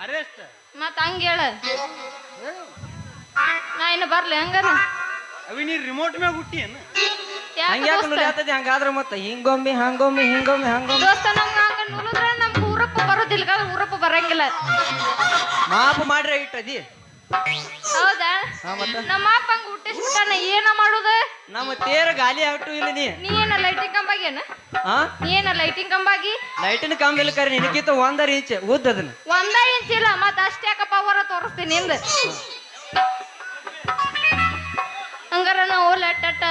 Arrest. ಮತ್ತ ಹಂಗ ಹೇಳ. ನಾ ಇನ್ನು ಬರ್ಲಿ ಹಂಗಾರ. ಅವಿ ನೀ ರಿಮೋಟ್ ಮ್ಯಾಗ ಹುಟ್ಟಿ ಏನು? ಯಾಕ್ ಹಂಗ್ಯಾಕ ನುಲಿಯಾತದೆ ಹಂಗಾದ್ರೆ ಮತ್ತೆ ಹಿಂಗೊಮ್ಮೆ ಹಿಂಗೊಮ್ಮಿ ಹಂಗೊಮ್ಮಿ ಹಿಂಗೊಮ್ಮಿ. ದೋಸ್ತ ನಮ್ಗ ಹಂಗ ನುಲಿದ್ರೆ ನಮ್ ಊರಪ್ಪ ಬರೋದಿಲ್ಲ ಊರಪ್ಪ ಬರಂಗಿಲ್ಲ. ಮಾಪ್ ಮಾಡ್ರಿ ಇಟ್ಟದಿ ಹೌದಾ? ಹಾ ಮತ್ತ? ನಮ್ಮ ಅಪ್ಪ ಹಂಗ ಹುಟ್ಟಿಸ್ಬಿಟ್ಟಾನ ಏನ ಮಾಡುದ? ನಮ್ಮ ತೇರ ಗಾಲಿ ಆಗ್ಟು ಇಲ್ಲ ನೀ. ನೀ ಏನ ಲೈಟಿಂಗ್ ಕಂಬಾಗೇನ? ಹಾ? ನೀ ಏನ ಲೈಟಿಂಗ್ ಕಂಬಾಗಿ? ಲೈಟಿನ ಇಲ್ಲ ಕರೆ ನಿನಕಿತ ಒಂದರ ಇಂಚ್ ಉದ್ದ ಅದನ್ನ. ಒಂದ ಇಂಚ್ ಇಲ್ಲ ಮತ್ ಅಷ್ಟ್ಯಾಕ ಪವರ ತೋರಿಸ್ತೀನಿ ನಿಂದ. ಹಂಗಾರ ನಾವು ಲಟ್ಟಟ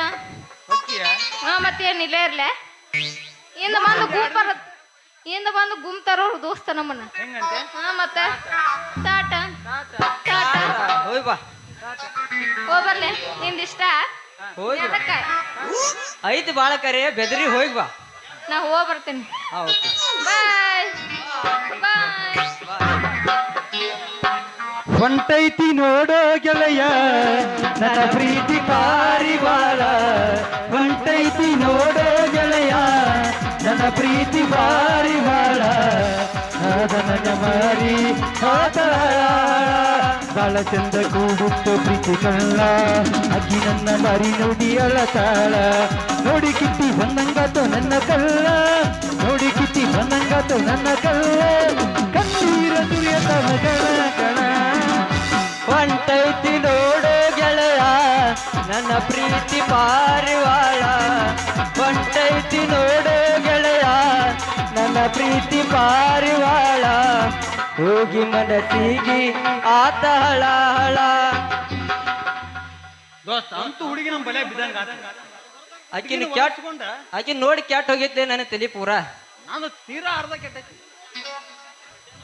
ಹೋಗ್ತೀಯ? ಹಾ ಮತ್ತೇನ್ ಇಲ್ಲೇ ಇರ್ಲೆ? ಇಂದ ಬಂದು ಗುಂಪ್ ಬರತ್ ಇಂದ ಬಂದು ಗುಂಪ್ ತರೋರು ದೋಸ್ತ ನಮ್ಮನ್ನ. ಹಾ ಮತ್ತೆ? ಟಾಟಾ? ಟಾಟ? ಹೋಯ್ ಬಾ. ಹೋಗ್ಬರ್ಲೆ ನಿಂದ ಇಷ್ಟ? ಹೋಯ್ ಬಾ. ಎದಕ್ಕ ಐತಿ ಬಾಳ ಕರೆ ಬೆದರಿ ಹೋಗಿ ಬಾ. ನಾ ಹೋಗ್ ಬರ್ತೀನಿ. ಹಾ ಓಕೆ. ಬಾಯ್. ಬಾಯ್. ಹೊಂಟೈತಿ ನೋಡೋ ಗೆಳೆಯ ನನ್ನ ಪ್ರೀತಿ ಪಾರಿವಾಳ. ಹೊಂಟೈತಿ ನೋಡೋ ಗೆಳೆಯ ನನ್ನ ಪ್ರೀತಿ ಪಾರಿವಾಳ. ಅದನ ಮಾರಿ ಆತಾಳ ಬಾಳ ಚಂದ ಕೂಗುತ್ತ ಪ್ರೀತಿ ಕಳ್ಳ ಅಜ್ಜಿ ನನ್ನ ಬಾರಿ ನೋಡಿ ಅಳತಾಳ, ನೋಡಿ ಕಿತ್ತಿ ಬಂದಂಗಾತು ನನ್ನ ಕಳ್ಳ, ನೋಡಿ ಕಿತ್ತಿ ಬಂದಂಗಾತು ನನ್ನ ಕಳ್ಳ, ಕಣ್ಣೀರ ಸುರಿಯತನ ಮಗಳ ಹೊಂಟೈತಿ ನೋಡು ಗೆಳೆಯ, ನನ್ನ ಪ್ರೀತಿ ಪಾರಿವಾಳ ಪಂಟೈತಿ ನೋಡು ಗೆಳೆಯ. ನನ್ನ ಪ್ರೀತಿ ಪಾರಿವಾಳ. ಹೋಗಿ ಮನಸ್ಸಿಗೆ ಆತ ಹಳ ಹಳ ದೋಸ್ತ ಅಂತೂ ಹುಡುಗಿ ನಮ್ಮ ಬಲೆ ಬಿದ್ದಂಗ ಆಕಿನ ಕ್ಯಾಟ್ ಆಕಿನ ನೋಡಿ ಕ್ಯಾಟ್ ಹೋಗಿದ್ದೆ ನನ್ನ ತಲೆ ಪೂರ. ನಾನು ತೀರಾ ಅರ್ಧ ಕೆಟ್ಟೈತಿ.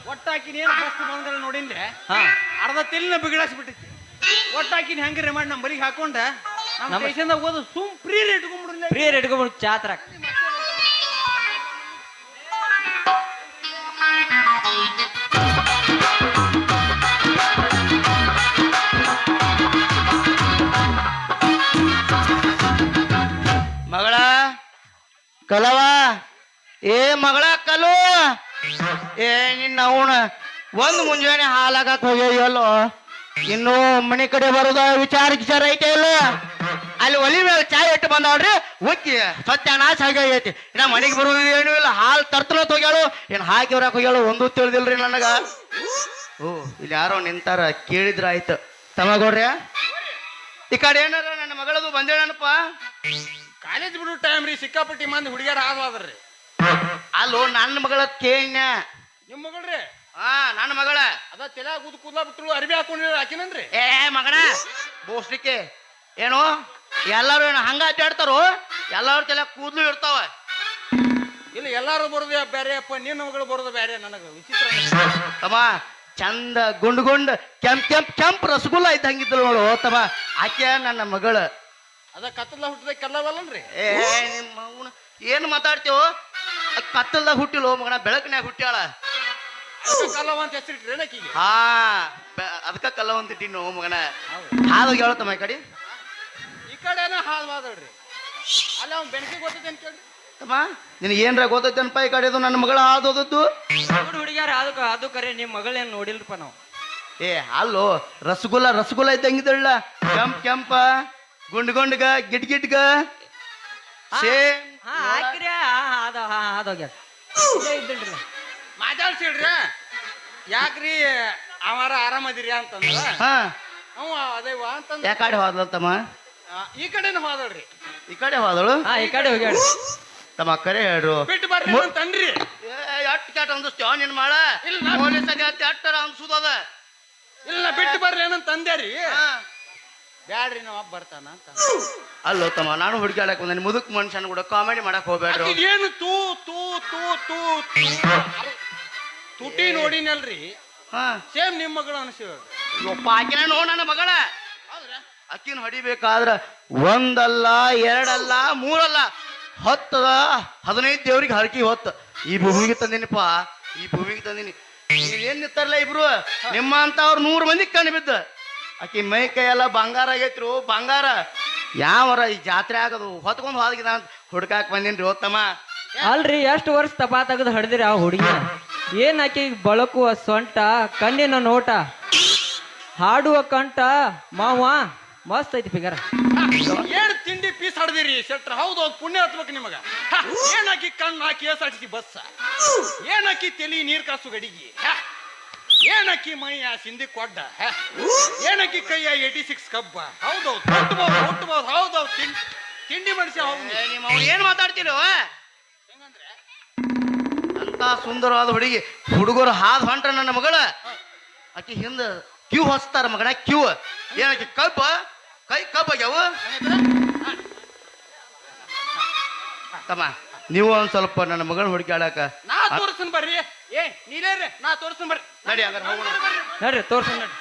ಒಟ್ಟಾಕಿನ ಏನು ಫಸ್ಟ್ ಬಂದ್ರೆ ನೋಡಿಂದೆ ಹಾ. ಅರ್ಧ ತೆಲಿನ ಬಿಗಡಾಸ್ಬಿಟ್ಟೈತಿ ಒಟ್ಟಾಕಿನ ಹೆಂಗ ಮಾಡಿ ನಮ್ಮ ಬಲಿಗೆ ಹಾಕೊಂಡ ನಮ್ಮ ಓದು ಸುಮ್ ಫ್ರೀ ರೇಟ್ ಇಟ್ಕೊಂಡ್ಬಿಡ್ರಿ ಫ್ರೀ ರೇಟ್ ಇಟ್ಕೊಂಡ್ಬಿಡ್ ಚಾತ್ರಾಕ್. ಮಗಳ? ಕಲವ? ಏ ಮಗಳ ಕಲು? ಏ, ನಿನ್ನ ಅವನ ಒಂದು ಮುಂಜಾನೆ ಹಾಲಾಗಕ್ ಹೋಗ್ಯಾವಲ್ಲೋ ಇನ್ನು ಮನೆ ಕಡೆ ಬರೋದ ವಿಚಾರ ವಿಚಾರ ಐತೆ ಇಲ್ಲ ಅಲ್ಲಿ ಒಲಿ ಮೇಲೆ ಚಾಯ್ ಇಟ್ಟು ಬಂದವ್ರಿ ಉಕ್ಕಿ ಸತ್ಯನಾಶ ಆಗೈತಿ. ಇನ್ನ ಮನೆಗೆ ಬರೋದು ಏನೂ ಇಲ್ಲ. ಹಾಲು ತರ್ತಲ ಹೋಗ್ಯಾಳು. ಏನ್ ಹಾಕಿ ಬರಕ್ ಹೋಗ್ಯಾಳು. ಒಂದು ತಿಳಿದಿಲ್ರಿ ನನಗ. ಓ ಇಲ್ಲಿ ಯಾರೋ ನಿಂತಾರ ಕೇಳಿದ್ರ ಆಯ್ತು. ತಮಗೋಡ್ರಿ ಈ ಕಡೆ ಏನಾರ ನನ್ನ ಮಗಳದು ಬಂದೇಳನಪ್ಪ? ಕಾಲೇಜ್ ಬಿಡು ಟೈಮ್ ರೀ ಸಿಕ್ಕಾಪಟ್ಟಿ ಮಂದಿ ಹುಡುಗಿಯರ ಹಾದ್ವಾದ್ರಿ ಅಲ್ಲೋ ನನ್ನ ಮಗಳ ಕೇಳ ನಿಮ್ಮ ಮಗಳ್ರಿ? ಹಾ ನನ್ನ ಮಗಳ. ಅದ ತಲೆ ಕೂದ್ ಕೂದಲ ಬಿಟ್ರು ಅರಿವಿ ಹಾಕೊಂಡಿರ ಹಾಕಿನನ್ರಿ ಏ ಮಗಳ ಬೋಸ್ಲಿಕ್ಕೆ ಏನು? ಎಲ್ಲಾರು ಏನು ಹಂಗ ಅಡ್ಡಾಡ್ತಾರೋ? ಎಲ್ಲಾರು ತಲೆ ಕೂದಲು ಇರ್ತಾವ. ಇಲ್ಲ ಎಲ್ಲಾರು ಬರೋದು ಬೇರೆ ಅಪ್ಪ ನಿನ್ನ ಮಗಳು ಬರೋದು ಬೇರೆ ನನಗೆ. ವಿಚಿತ್ರ. ತಮ್ಮ ಚಂದ ಗುಂಡು ಗುಂಡ್ ಕೆಂಪ್ ಕೆಂಪ್ ಕೆಂಪ್ ರಸಗುಲ್ಲ ಇದ್ದಂಗಿದ್ರು ನೋಡು ತಮ್ಮ. ಆಕೆ ನನ್ನ ಮಗಳು. ಅದ ಕತ್ತಲ ಹುಟ್ಟಿದ ಕಲ್ಲವಲ್ಲನ್ರಿ ಏ ನಿಮ್ಮ ಅವ್ನ ಏನು ಮಾತಾಡ್ತೀವೋ ಕತ್ತಲ್ದಾಗ ಹುಟ್ಟಿಲ್ಲ ಮಗನ ಬೆಳಕಿನ್ಯಾಗ ಹುಟ್ಟ್ಯಾಳ. ಕಲ್ಲವ ಅಂತ ಹೆಸರಿಟ್ರಿ ಏನಕ್ಕೀಗ ಹಾ ಅದಕ್ಕ ಓ ಮಗನ. ಹಾಲು ಹೇಳತ್ತಮ್ಮ ಈ ಕಡೆ. ಕಡೆನ ಮಾತಾಡ್ರಿ ಅಲ್ಲ ಅವ್ನ ಬೆಣಕಿ ಗೊತ್ತೈತೆ ಅಂತ ಕೇಳಿ ತಮ್ಮ ನಿನಗೆ ಏನ್ರ ಗೊತ್ತೈತೇನಪ್ಪ ಈ ಕಡೆದು? ನನ್ನ ಮಗಳ ಹಾದೋದದ್ದು ಹುಡುಗ ಹುಡುಗ್ಯಾರ ಅದು ಅದು ಕರೆ ನಿಮ್ಮ ಮಗಳೇನು ನೋಡಿಲ್ರಪ್ಪ ನಾವು? ಏ ಅಲ್ಲೋ ರಸಗುಲ್ಲ ರಸಗುಲ್ಲ ಇದ್ದಂಗಿದ್ದಳ ಕೆಂಪ್ ಕೆಂಪ ಗುಂಡ್ ಗುಂಡ್ಗ ಗಿಟ್ ಗಿಟ್ಗ ಸೇಮ್. ಹಾ ಹಾಕಿರಿ ಅದ ಅದೋಗ್ಯಾರ ಇದ್ದಿಲ್ರಿ. ಮಾತಾಡ್ಸಿಡ್ರಿ. ಯಾಕ್ರಿ ಅವಾರ ಆರಾಮದಿರಿ ಅಂತಂದ್ರ? ಹಾ. ಅವ ಅದೇವ ಅಂತಂದ ಯಾಕಡೆ ಹೋದ್ಲ ತಮ್ಮ ಈ ಕಡೆನ ಹೋದಳ್ರಿ ಈ ಕಡೆ ಹೋದಳು ಹಾ ಈ ಕಡೆ ಹೋಗ್ಯಾಳ ತಮ್ಮ ಕರೆ ಹೇಳ್ರು. ಬಿಟ್ಟು ಬರ್ರಿ ನನ್ ತಂಡ್ರಿ ಎಟ್ ಕ್ಯಾಟ್ ಅಂದಿಸ್ತೇವ ನಿನ್ ಮಾಡ. ಇಲ್ಲ, ನಾ- ಪೊಲೀಸಾಗ ಅಟ್ಟರ ಅನ್ಸುದದ. ಇಲ್ಲ ಬಿಟ್ಟು ಬರ್ರಿ ಏನಂತ ತಂದೆ ರೀ. ಹಾ. ಬ್ಯಾಡ್ರಿ ನಾವು ಅಪ್ಪ ಬರ್ತಾನ ಅಂತ. ಅಲ್ಲೋ ತಮ್ಮ ನಾನು ಹುಡುಗಾಡಕ್ ಬಂದ ಮುದುಕ್ ಮನುಷ್ಯನ ಕೂಡ ಕಾಮಿಡಿ ಮಾಡಕ್ ಹೋಗ್ಬೇಡ್ರು. ಏನು ತೂ ತೂ ತೂ ತೂ ತೂ. ತುಟಿ ನೋಡಿನಲ್ರಿ. ಹಾ. ಸೇಮ್ ನಿಮ್ಮ ಮಗಳು ಅನ್ಸಿವ ಯಪ್ಪ ಆಕಿನ ನೋ ನನ್ನ ಮಗಳ. ಅಕ್ಕಿನ ಹೊಡಿಬೇಕಾದ್ರ ಒಂದಲ್ಲ, ಎರಡಲ್ಲ, ಮೂರಲ್ಲ, ಹತ್ತದ, ಹದಿನೈದು ದೇವ್ರಿಗೆ ಹರಕಿ ಹೊತ್ತು. ಈ ಭೂಮಿಗೆ ತಂದಿನಿಪ್ಪ, ಈ ಭೂಮಿಗೆ ತಂದಿನಿ. ಏನ್ ನಿಂತಾರಲ್ಲ ಇಬ್ರು? ನಿಮ್ಮ ಅಂತ ಅವ್ರು ನೂರು ಮಂದಿ ಕಣ್ಣು ಬಿದ್ದ. ಆಕಿ ಮೈ ಕೈ ಎಲ್ಲ ಬಂಗಾರ ಆಗೈತ್ರು, ಬಂಗಾರ. ಯಾವರ ಈ ಜಾತ್ರೆ ಆಗದು? ಹೊತ್ಕೊಂಡು ಹೋದಗಿದ ಅಂತ ಹುಡ್ಕಾಕ್ ಬಂದಿನ್ರಿ ಓದ್ತಮ್ಮ ಅಲ್ರಿ, ಎಷ್ಟು ವರ್ಷ ತಪಾ ತೆಗೆದು ಹಡ್ದಿರಿ ಆ ಹುಡುಗಿ? ಏನ್ ಆಕಿ ಬಳಕುವ ಸೊಂಟ, ಕಣ್ಣಿನ ನೋಟ? ಹಾಡುವ ಕಂಟ ಮಾವ? ಮಸ್ತ್ ಐತಿ ಫಿಗರ್ ಏನ್ ತಿಂಡಿ ಪೀಸ್ ಹಡ್ದಿರಿ ಶೆಟ್ರ ಹೌದು ಹೌದು ಪುಣ್ಯ ಹತ್ಬೇಕು ನಿಮಗ. ಹ, ಏನ್ ಹಾಕಿ ಕಣ್ಣು ಹಾಕಿ S R T C bus? ಏನ್ ಹಾಕಿ ತಲಿ ನೀರ್ ಕಾಸು ಗಡಿಗೆ? ಹ, ಏನ್ ಹಾಕಿ ಮೈಯ ಸಿಂಧಿ ಕೊಡ್ಡ? ಏನಕ್ಕಿ ಏನ್ ಹಾಕಿ ಕೈಯ ಏಟಿ ಸಿಕ್ಸ್ ಕಬ್ಬ ಹೌದೌದು ಹುಟ್ಟಬಹುದು ಹುಟ್ಟಬಹುದು ಹೌದೌದು ತಿಂಡಿ ತಿಂಡಿ ಮನುಷ್ಯ ಹೌದು ಏ, ನಿಮ್ಮ ಅವ್ನು ಏನ್ ಮಾತಾಡ್ತಿರೋ? ಅಂತ ಸುಂದರವಾದ ಹುಡುಗಿ. ಹುಡುಗರು ಹಾದ್ ಹೊಂಟ್ರ ನನ್ನ ಮಗಳ. ಆಕಿ ಹಿಂದ ಕ್ಯೂ ಹೊಸ್ತಾರ ಮಗಳ ಕ್ಯೂ. ಏನಕ್ಕೆ ಕಬ್ಬ? ಕೈ ಕಬ್ಬಾಗ್ಯಾವ ತಮ್ಮ ನೀವು ಒಂದ್ ಸ್ವಲ್ಪ ನನ್ನ ಮಗಳ ಹುಡುಕಾಡಕ ನಾ ತೋರಿಸ್ತೀನಿ ಬರ್ರಿ. ಏ ನೀಲೇ ನಾ ತೋರಿಸ್ತೀನಿ ಬರ್ರಿ. ನಡಿ ಹಂಗಾರೆ ಹೋಗೋಣ. ನೋಡ್ರಿ ತೋರ್ಸ ನೋಡ್ರಿ